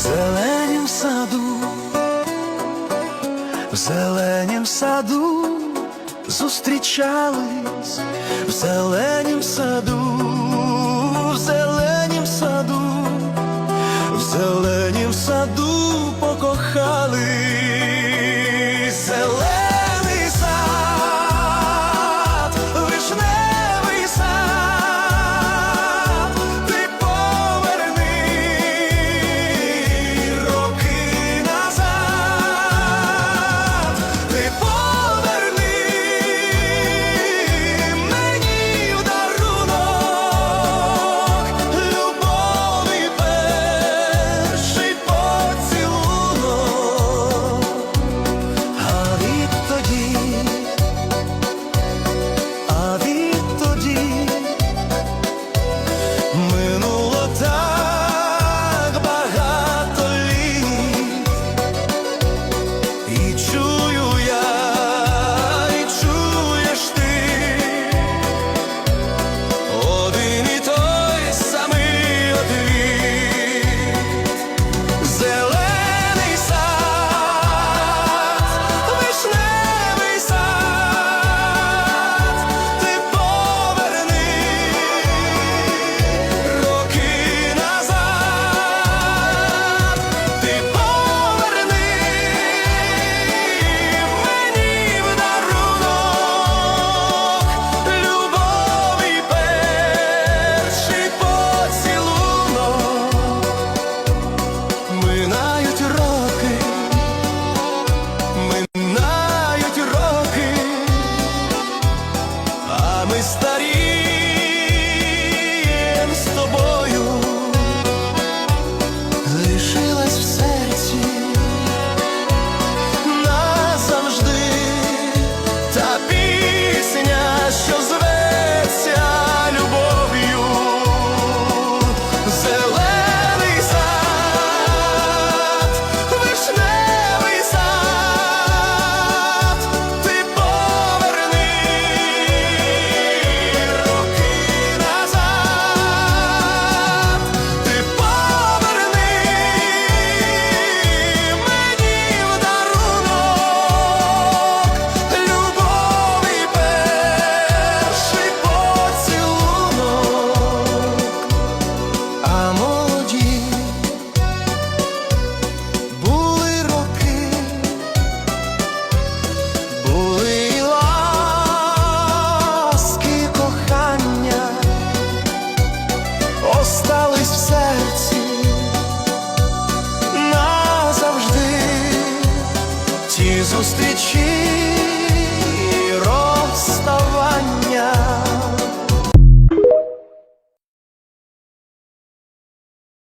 зеленім саду, в зеленім саду зустрічались в зеленім саду. зустрічі.